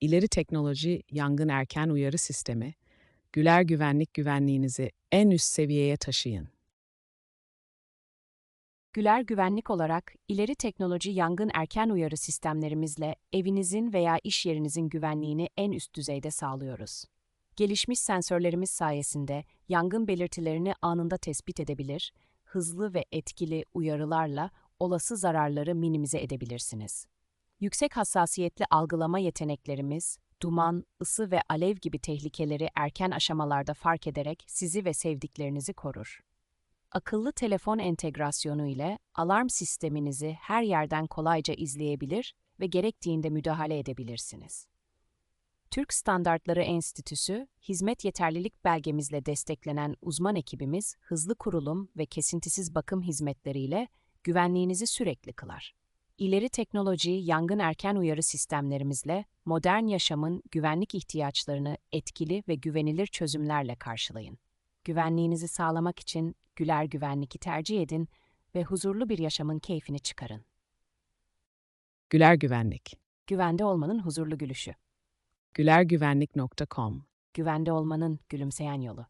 ileri teknoloji yangın erken uyarı sistemi, Güler Güvenlik güvenliğinizi en üst seviyeye taşıyın. Güler Güvenlik olarak ileri teknoloji yangın erken uyarı sistemlerimizle evinizin veya iş yerinizin güvenliğini en üst düzeyde sağlıyoruz. Gelişmiş sensörlerimiz sayesinde yangın belirtilerini anında tespit edebilir, hızlı ve etkili uyarılarla olası zararları minimize edebilirsiniz. Yüksek hassasiyetli algılama yeteneklerimiz, duman, ısı ve alev gibi tehlikeleri erken aşamalarda fark ederek sizi ve sevdiklerinizi korur. Akıllı telefon entegrasyonu ile alarm sisteminizi her yerden kolayca izleyebilir ve gerektiğinde müdahale edebilirsiniz. Türk Standartları Enstitüsü, hizmet yeterlilik belgemizle desteklenen uzman ekibimiz hızlı kurulum ve kesintisiz bakım hizmetleriyle güvenliğinizi sürekli kılar. İleri teknoloji, yangın erken uyarı sistemlerimizle modern yaşamın güvenlik ihtiyaçlarını etkili ve güvenilir çözümlerle karşılayın. Güvenliğinizi sağlamak için Güler Güvenlik'i tercih edin ve huzurlu bir yaşamın keyfini çıkarın. Güler Güvenlik. Güvende olmanın huzurlu gülüşü. gülergüvenlik.com Güvende olmanın gülümseyen yolu.